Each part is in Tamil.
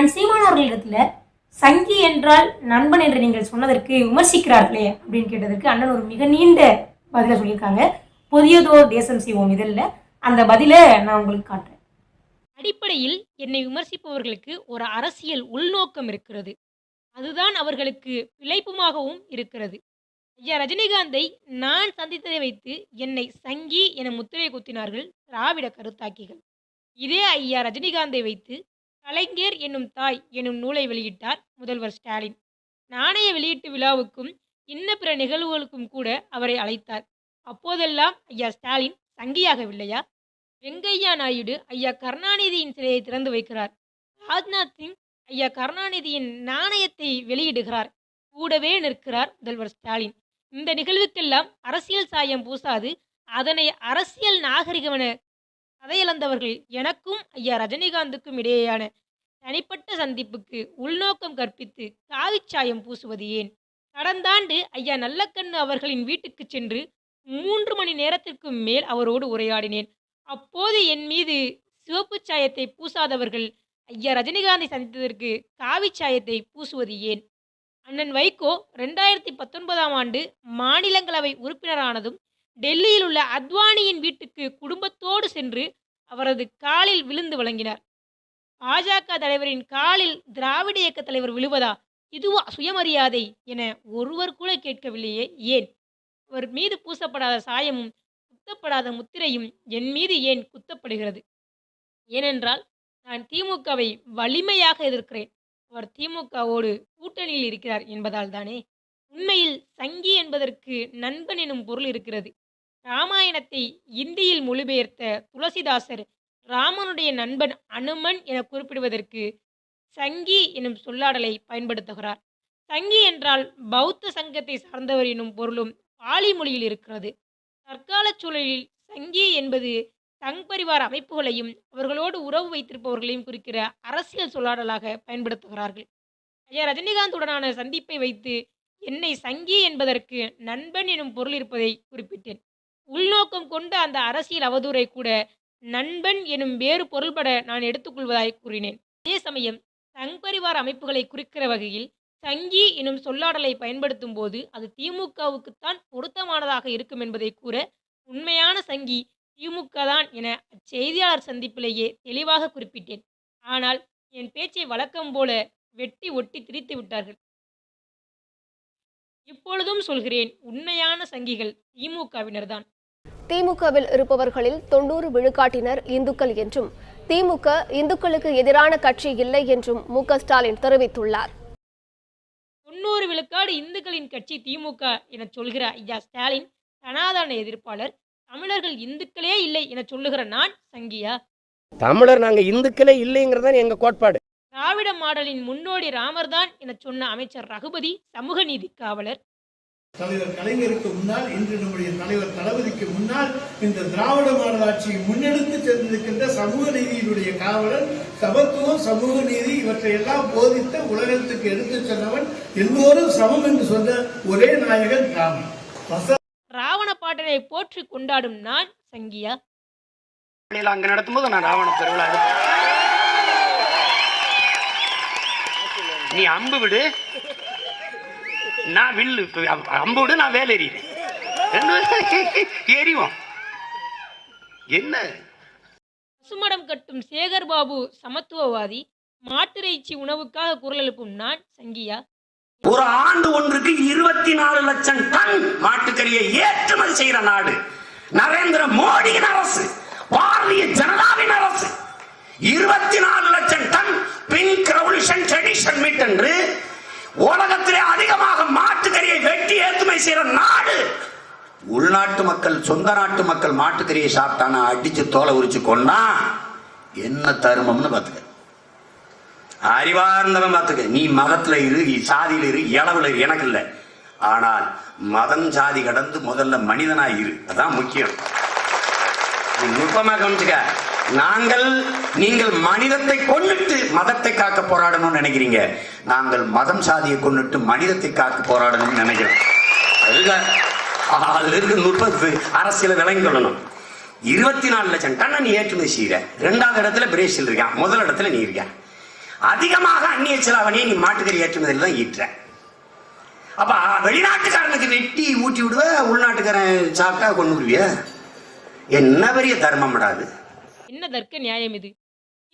அண்ட் சீமான் அவர்களிடத்துல சங்கி என்றால் நண்பன் என்று நீங்கள் சொன்னதற்கு விமர்சிக்கிறார்களே அப்படின்னு கேட்டதற்கு அண்ணன் ஒரு மிக நீண்ட பதிலை சொல்லியிருக்காங்க. புதியதோர் தேசம் செய்வோம் இதில் அந்த பதிலை நான் உங்களுக்கு காட்டுறேன். அடிப்படையில் என்னை விமர்சிப்பவர்களுக்கு ஒரு அரசியல் உள்நோக்கம் இருக்கிறது. அதுதான் அவர்களுக்கு பிழைப்புமாகவும் இருக்கிறது. ஐயா ரஜினிகாந்தை நான் சந்தித்ததை வைத்து என்னை சங்கி என முத்திரை குத்தினார்கள் திராவிட கருத்தாக்கிகள். இதே ஐயா ரஜினிகாந்தை வைத்து கலைஞர் என்னும் தாய் என்னும் நூலை வெளியிட்டார் முதல்வர் ஸ்டாலின். நாணய வெளியீட்டு விழாவுக்கும் இன்ன பிற நிகழ்வுகளுக்கும் கூட அவரை அழைத்தார். அப்போதெல்லாம் ஐயா ஸ்டாலின் சங்கியாகவில்லையா? வெங்கையா நாயுடு ஐயா கருணாநிதியின் சிலையை திறந்து வைக்கிறார். ராஜ்நாத் சிங் ஐயா கருணாநிதியின் நாணயத்தை வெளியிடுகிறார். கூடவே நிற்கிறார் முதல்வர் ஸ்டாலின். இந்த நிகழ்வுக்கெல்லாம் அரசியல் சாயம் பூசாது அதனை அரசியல் நாகரிகமென கதையிழந்தவர்கள் எனக்கும் ஐயா ரஜினிகாந்துக்கும் இடையேயான தனிப்பட்ட சந்திப்புக்கு உள்நோக்கம் கற்பித்து காவிச்சாயம் பூசுவது ஏன்? கடந்த ஆண்டு ஐயா நல்லக்கண்ணு அவர்களின் வீட்டுக்கு சென்று மூன்று மணி நேரத்திற்கு மேல் அவரோடு உரையாடினேன். அப்போது என் மீது சிவப்பு சாயத்தை பூசாதவர்கள் ஐயா ரஜினிகாந்தை சந்தித்ததற்கு காவி சாயத்தை பூசுவது ஏன்? அண்ணன் வைகோ ரெண்டாயிரத்தி பத்தொன்பதாம் ஆண்டு மாநிலங்களவை உறுப்பினரானதும் டெல்லியில் உள்ள அத்வானியின் வீட்டுக்கு குடும்பத்தோடு சென்று அவரது காலில் விழுந்து வழங்கினார். பாஜக தலைவரின் காலில் திராவிட இயக்க தலைவர் விழுவதா? இதுவா சுயமரியாதை என ஒருவர் கூட கேட்கவில்லையே. ஏன்? அவர் மீது பூசப்படாத சாயமும் குத்தப்படாத முத்திரையும் என் மீது ஏன் குத்தப்படுகிறது? ஏனென்றால் நான் திமுகவை வலிமையாக எதிர்க்கிறேன். அவர் திமுகவோடு கூட்டணியில் இருக்கிறார் என்பதால் தானே. உண்மையில் சங்கி என்பதற்கு நண்பன் எனும் பொருள் இருக்கிறது. ராமாயணத்தை இந்தியில் மொழிபெயர்த்த துளசிதாசர் ராமனுடைய நண்பன் அனுமன் என குறிப்பிடுவதற்கு சங்கி எனும் சொல்லாடலை பயன்படுத்துகிறார். சங்கி என்றால் பௌத்த சங்கத்தை சார்ந்தவர் எனும் பொருளும் பாலி மொழியில் இருக்கிறது. தற்கால சூழலில் சங்கி என்பது சங் பரிவார அமைப்புகளையும் அவர்களோடு உறவு வைத்திருப்பவர்களையும் குறிக்கிற அரசியல் சொல்லாடலாக பயன்படுத்துகிறார்கள். ஐயா ரஜினிகாந்துடனான சந்திப்பை வைத்து என்னை சங்கி என்பதற்கு நண்பன் எனும் பொருள் இருப்பதை குறிப்பிட்டேன். உள்நோக்கம் கொண்ட அந்த அரசியல் அவதூறை கூட நண்பன் எனும் வேறு பொருள்பட நான் எடுத்துக்கொள்வதாய் கூறினேன். அதே சமயம் சங்பரிவார் அமைப்புகளை குறிக்கிற வகையில் சங்கி எனும் சொல்லாடலை பயன்படுத்தும் போது அது திமுகவுக்குத்தான் பொருத்தமானதாக இருக்கும் என்பதை கூற உண்மையான சங்கி திமுக தான் என அச்செய்தியாளர் சந்திப்பிலேயே தெளிவாக குறிப்பிட்டேன். ஆனால் என் பேச்சை வழக்கம் போல வெட்டி ஒட்டி திரித்து விட்டார்கள். இப்பொழுதும் சொல்கிறேன் உண்மையான சங்கிகள் திமுகவினர்தான். திமுகவில் இருப்பவர்களில் தொண்ணூறு விழுக்காட்டினர் இந்துக்கள் என்றும் திமுக இந்துக்களுக்கு எதிரான கட்சி இல்லை என்றும் மு க ஸ்டாலின் தெரிவித்துள்ளார். தொண்ணூறு விழுக்காடு இந்துக்களின் கட்சி திமுக என சொல்கிற ஐயா ஸ்டாலின் சனாதன எதிர்ப்பாளர் தமிழர்கள் இந்துக்களே இல்லை என சொல்லுகிற நான் சங்கியா? தமிழர் நாங்க இந்துக்களே இல்லைங்கிறது எங்க கோட்பாடு. திராவிட மாடலின் முன்னோடி ராமர்தான் என சொன்ன அமைச்சர் ரகுபதி சமூக நீதி காவலர் தலைவர் கலைஞருக்கு முன்னால் இன்று நம்முடைய தலைவர் தளபதிக்கு முன்னால் இந்த திராவிட மாடல் ஆட்சியை முன்னெடுத்து சென்றிருக்கின்ற சமூக நீதியினுடைய காவலர் சமத்துவம் சமூக நீதி இவற்றை எல்லாம் போதித்த உலகத்துக்கு எடுத்துச் சென்றவன் எல்லோரும் சமம் என்று சொன்ன ஒரே நாயகன் ராமன் ராவண பாட்டனை போற்றி கொண்டாடும் நான் சங்கியா. அங்க நடத்தும்போது நான் ராவண பெருவிழா. நீ அம்பு விடு. நான் வில்லு இப்ப அம்பு- அம்பு விடு நான் வேலை எறிகிறேன். எரிவோம் என்ன? பசுமடம் கட்டும் சேகர் பாபு சமத்துவவாதி மாட்டிறைச்சி உணவுக்காக குரல் எழுப்பும் நான் சங்கியா. ஒரு ஆண்டு ஒன்றுக்கு இருபத்தி நாலு லட்சம் டன் மாட்டுக்கறியை ஏற்றுமதி செய்கிற நாடு. நரேந்திர மோடியின் அரசு பாரதிய ஜனதாவின் அரசு. இருபத்தி நாலு லட்சம் ton pink revolution tradition meat என்று உலகத்திலே அதிகமாக மாட்டுக்கறியை வெட்டி ஏற்றுமை செய்கிற நாடு. உள்நாட்டு மக்கள் சொந்த நாட்டு மக்கள் மாட்டுக்கறியை சாப்பிட்டானா அடிச்சு தோலை உரிச்சு கொண்டா என்ன தருமம்னு பார்த்துக்க. அறிவார்ந்தவன் பார்த்துக்க. நீ மதத்துல இரு நீ சாதியில இரு இளவுல இரு எனக்கு இல்லை. ஆனால் மதம் சாதி கடந்து முதல்ல மனிதனாய் இரு. அதான் முக்கியம். நீ நுட்பமா கவனிச்சுக்க. நாங்கள் நீங்கள் மனிதத்தை கொண்டுட்டு மதத்தை காக்க போராடணும்னு நினைக்கிறீங்க. நாங்கள் மதம் சாதியை கொண்டுட்டு மனிதத்தை காக்க போராடணும்னு நினைக்கிறோம். அதுதான் அதுல நுட்பத்து. அரசியல விளங்கி கொள்ளணும். இருபத்தி நாலு லட்சம் டன்னை நீ ஏற்றுமதி செய்யற. ரெண்டாவது இடத்துல பிரேசில் இருக்கான் முதல் இடத்துல நீ இருக்க அதிகமாக அந்நிய செலாவணியை நீ மாட்டுக்கறி ஏற்றுமதியில் தான் ஈட்டுற. அப்ப வெளிநாட்டுக்காரனுக்கு வெட்டி ஊட்டி விடுவ உள்நாட்டுக்காரன் சாப்பிட்டா கொண்டு விடுவிய என்ன பெரிய தர்மம் விடாது என்ன தர்க்க நியாயம் இது.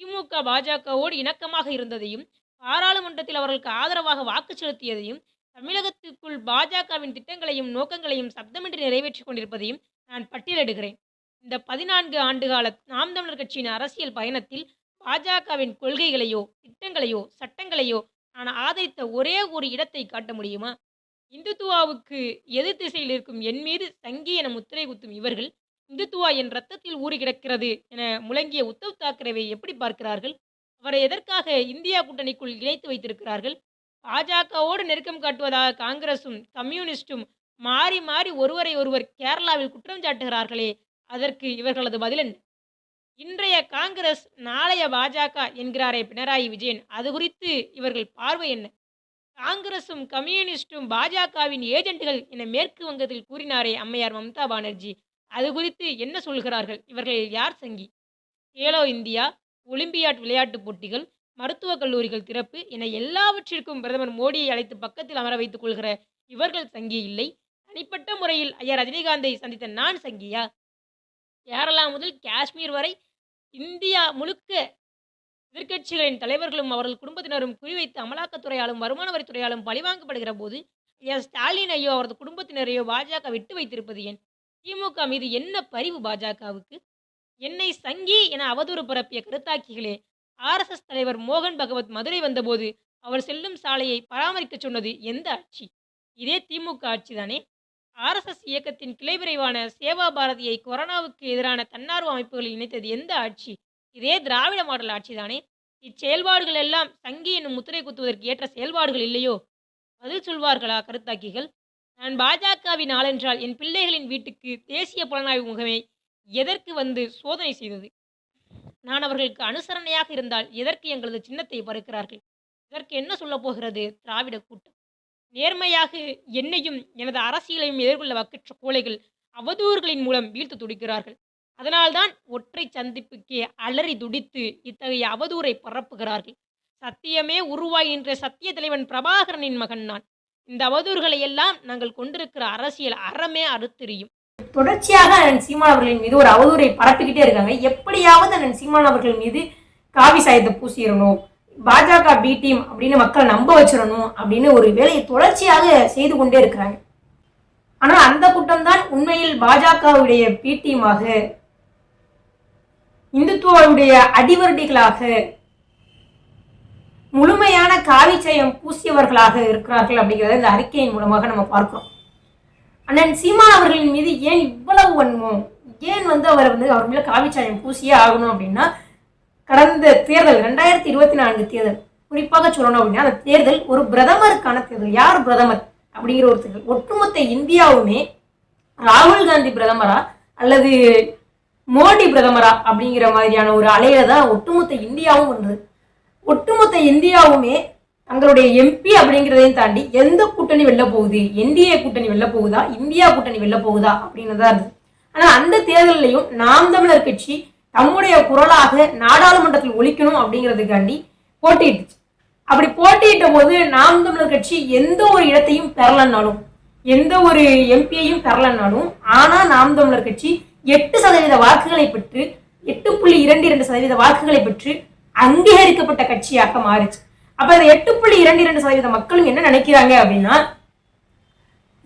திமுக பாஜகவோடு இணக்கமாக இருந்ததையும் பாராளுமன்றத்தில் அவர்களுக்கு ஆதரவாக வாக்கு செலுத்தியதையும் தமிழகத்திற்குள் பாஜகவின் திட்டங்களையும் நோக்கங்களையும் சப்தமின்றி நிறைவேற்றிக் கொண்டிருப்பதையும் நான் பட்டியலிடுகிறேன். இந்த பதினான்கு ஆண்டுகால நாம் தமிழர் கட்சியின் அரசியல் பயணத்தில் பாஜகவின் கொள்கைகளையோ திட்டங்களையோ சட்டங்களையோ நான் ஆதரித்த ஒரே ஒரு இடத்தை காட்ட முடியுமா? இந்துத்துவாவுக்கு எதிர் திசையில் இருக்கும் என் மீது சங்கி என முத்திரை குத்தும் இவர்கள் இந்துத்துவா என் ரத்தத்தில் ஊறி கிடக்கிறது என முழங்கிய உத்தவ் தாக்கரேவை எப்படி பார்க்கிறார்கள்? அவரை எதற்காக இந்தியா கூட்டணிக்குள் இணைத்து வைத்திருக்கிறார்கள்? பாஜகவோடு நெருக்கம் காட்டுவதாக காங்கிரசும் கம்யூனிஸ்டும் மாறி மாறி ஒருவரை ஒருவர் கேரளாவில் குற்றம் சாட்டுகிறார்களே அதற்கு இவர்களது பதிலன் இன்றைய காங்கிரஸ் நாளைய பாஜக என்கிறாரே பினராயி விஜயன் அது குறித்து இவர்கள் பார்வை என்ன? காங்கிரசும் கம்யூனிஸ்டும் பாஜகவின் ஏஜென்ட்டுகள் என மேற்கு வங்கத்தில் கூறினாரே அம்மையார் மம்தா பானர்ஜி அது குறித்து என்ன சொல்கிறார்கள்? இவர்கள் யார் சங்கி? ஏலோ இந்தியா ஒலிம்பியாட் விளையாட்டுப் போட்டிகள் மருத்துவக் கல்லூரிகள் திறப்பு என எல்லாவற்றிற்கும் பிரதமர் மோடியை அழைத்து பக்கத்தில் அமர வைத்துக் கொள்கிற இவர்கள் சங்கி இல்லை. தனிப்பட்ட முறையில் ஐயா ரஜினிகாந்தை சந்தித்த நான் சங்கியா? கேரளா முதல் காஷ்மீர் வரை இந்தியா முழுக்க எதிர்க்கட்சிகளின் தலைவர்களும் அவர்கள் குடும்பத்தினரும் குறிவைத்து அமலாக்கத்துறையாலும் வருமான வரித்துறையாலும் பழிவாங்கப்படுகிற போது ஐயா ஸ்டாலின் ஐயோ அவரது குடும்பத்தினரையோ பாஜக விட்டு வைத்திருப்பது ஏன்? திமுக மீது என்ன பரிவு பாஜகவுக்கு? என்னை சங்கி என அவதூறு பரப்பிய கருத்தாக்கிகளே ஆர்எஸ்எஸ் தலைவர் மோகன் பகவத் மதுரை வந்தபோது அவர் செல்லும் சாலையை பராமரிக்கச் சொன்னது எந்த ஆட்சி? இதே திமுக ஆட்சிதானே? ஆர்எஸ்எஸ் இயக்கத்தின் கிளைவிரைவான சேவா பாரதியை கொரோனாவுக்கு எதிரான தன்னார்வ அமைப்புகளில் இணைத்தது எந்த ஆட்சி? இதே திராவிட மாடல் ஆட்சிதானே? இச்செயல்பாடுகள் எல்லாம் சங்கி என்னும் முத்திரை குத்துவதற்கு ஏற்ற செயல்பாடுகள் இல்லையோ? பதில் சொல்வார்களா கருத்தாக்கிகள்? நான் பாஜகவின் ஆளென்றால் என் பிள்ளைகளின் வீட்டுக்கு தேசிய புலனாய்வு முகமை எதற்கு வந்து சோதனை செய்தது? நான் அவர்களுக்கு அனுசரணையாக இருந்தால் எதற்கு எங்களது சின்னத்தை பறக்கிறார்கள் இதற்கு என்ன சொல்லப் போகிறது? திராவிட கூட்டம். நேர்மையாக என்னையும் எனது அரசியலையும் எதிர்கொள்ள வக்கற்ற கோழைகள் அவதூறுகளின் மூலம் வீழ்த்து துடிக்கிறார்கள். அதனால்தான் ஒற்றை சந்திப்புக்கே அலறி துடித்து இத்தகைய அவதூறை பரப்புகிறார்கள். சத்தியமே உருவாகின்ற சத்திய தலைவன் பிரபாகரனின் மகன் நான். இந்த அவதூறுகளை எல்லாம் நாங்கள் கொண்டிருக்கிற அரசியல் அறமே அறுத்தெறியும். தொடர்ச்சியாக அண்ணன் சீமான் அவர்களின் மீது ஒரு அவதூறை பரப்பிக்கிட்டே இருக்காங்க. எப்படியாவது அண்ணன் சீமான் அவர்கள் மீது காவி சாயத்தை பூசிடணும். பாஜக பி டீம் அப்படின்னு மக்களை நம்ப வச்சிடணும் அப்படின்னு ஒரு வேலையை தொடர்ச்சியாக செய்து கொண்டே இருக்கிறாங்க. ஆனால் அந்த கூட்டம் தான் உண்மையில் பாஜகவுடைய பி டீமாக இந்துத்துவாவுடைய அடிவருடிகளாக முழுமையான காவிச்சயம் பூசியவர்களாக இருக்கிறார்கள் அப்படிங்கிறத இந்த அறிக்கையின் மூலமாக நம்ம பார்க்கிறோம். அண்ணன் சீமான் அவர்களின் மீது ஏன் இவ்வளவு வன்மம்? ஏன் வந்து அவர் வந்து அவர் மேலே காவிச்சாயம் பூசியே ஆகணும் அப்படின்னா கடந்த தேர்தல் ரெண்டாயிரத்தி இருபத்தி நான்கு தேர்தல் குறிப்பாக சொல்லணும் அப்படின்னா அந்த தேர்தல் ஒரு பிரதமருக்கான தேர்தல். யார் பிரதமர் அப்படிங்கிற ஒரு தேர்தல். ஒட்டுமொத்த இந்தியாவுமே ராகுல் காந்தி பிரதமரா அல்லது மோடி பிரதமரா அப்படிங்கிற மாதிரியான ஒரு அலையில தான் ஒட்டுமொத்த இந்தியாவும் வந்தது. ஒட்டுமொத்த இந்தியாவுமே தங்களுடைய எம்பி அப்படிங்கிறதையும் தாண்டி எந்த கூட்டணி வெளில போகுது? என்டிஏ கூட்டணி வெளில போகுதா? இந்தியா கூட்டணி வெளில போகுதா? அப்படின்னு தான் இருந்தது. ஆனால் அந்த தேர்தலையும் நாம் தமிழர் கட்சி தம்முடைய குரலாக நாடாளுமன்றத்தில் ஒழிக்கணும் அப்படிங்கிறதுக்காண்டி போட்டியிட்டுச்சு. அப்படி போட்டியிட்ட போது நாம் தமிழர் கட்சி எந்த ஒரு இடத்தையும் பெறலன்னாலும் எந்த ஒரு எம்பியையும் பெறலன்னாலும் ஆனால் நாம் தமிழர் கட்சி எட்டு சதவீத வாக்குகளை பெற்று எட்டு புள்ளி இரண்டு இரண்டு சதவீத வாக்குகளை பெற்று அங்கீகரிக்கப்பட்ட கட்சியாக மாறுச்சு. அப்ப இந்த எட்டு புள்ளி இரண்டு இரண்டு சதவீத மக்களும் என்ன நினைக்கிறாங்க அப்படின்னா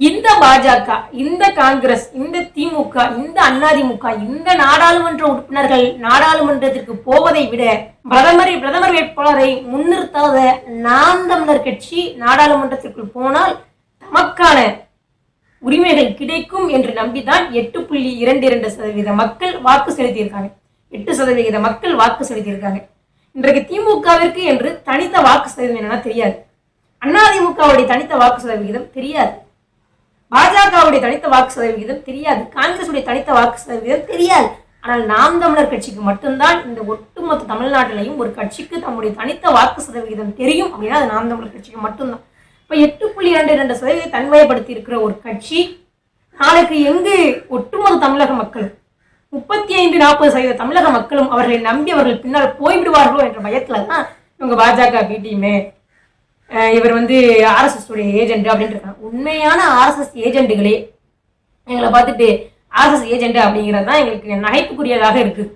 இந்த பாஜக இந்த காங்கிரஸ் இந்த திமுக இந்த அதிமுக இந்த நாடாளுமன்ற உறுப்பினர்கள் நாடாளுமன்றத்திற்கு போவதை விட பிரதமரை பிரதமர் வேட்பாளரை முன்னிறுத்தாத நாம் தமிழர் கட்சி நாடாளுமன்றத்திற்குள் போனால் தமக்கான உரிமைகள் கிடைக்கும் என்று நம்பிதான் எட்டு புள்ளி இரண்டு இரண்டு சதவீத மக்கள் வாக்கு செலுத்தியிருக்காங்க. எட்டு சதவிகித மக்கள் வாக்கு செலுத்தியிருக்காங்க. இன்றைக்கு திமுகவிற்கு என்று தனித்த வாக்கு சதவீதம் என்னன்னா தெரியாது. அதிமுகவுடைய தனித்த வாக்கு சதவிகிதம் தெரியாது. பாஜகவுடைய தனித்த வாக்கு சதவிகிதம் தெரியாது. காங்கிரஸுடைய தனித்த வாக்கு சதவிகிதம் தெரியாது. ஆனால் நாம் தமிழர் கட்சிக்கு மட்டும்தான் இந்த ஒட்டுமொத்த தமிழ்நாட்டிலையும் ஒரு கட்சிக்கு தம்முடைய தனித்த வாக்கு சதவிகிதம் தெரியும் அப்படின்னா அது நாம் தமிழர் கட்சிக்கு மட்டும்தான். இப்போ எட்டு புள்ளி இரண்டு இரண்டு சதவீதம் தன்மையப்படுத்தி இருக்கிற ஒரு கட்சி நாளைக்கு எங்கு ஒட்டுமொத்த தமிழக மக்கள் முப்பத்தி ஐந்து நாற்பது சதவீத தமிழக மக்களும் அவர்களை நம்பி அவர்கள் பின்னால் போய்விடுவார்களோ என்ற பயத்தில் தான் இவங்க பாஜக பி டீமு இவர் வந்து ஆர்எஸ்எஸ் உடைய ஏஜென்ட் அப்படின்னு இருக்காங்க உண்மையான ஆர்எஸ்எஸ் ஏஜென்ட்டுகளே எங்களை பார்த்துட்டு ஆர்எஸ்எஸ் ஏஜென்ட் அப்படிங்கிறது தான் எங்களுக்கு நகைப்புக்குரியதாக இருக்குது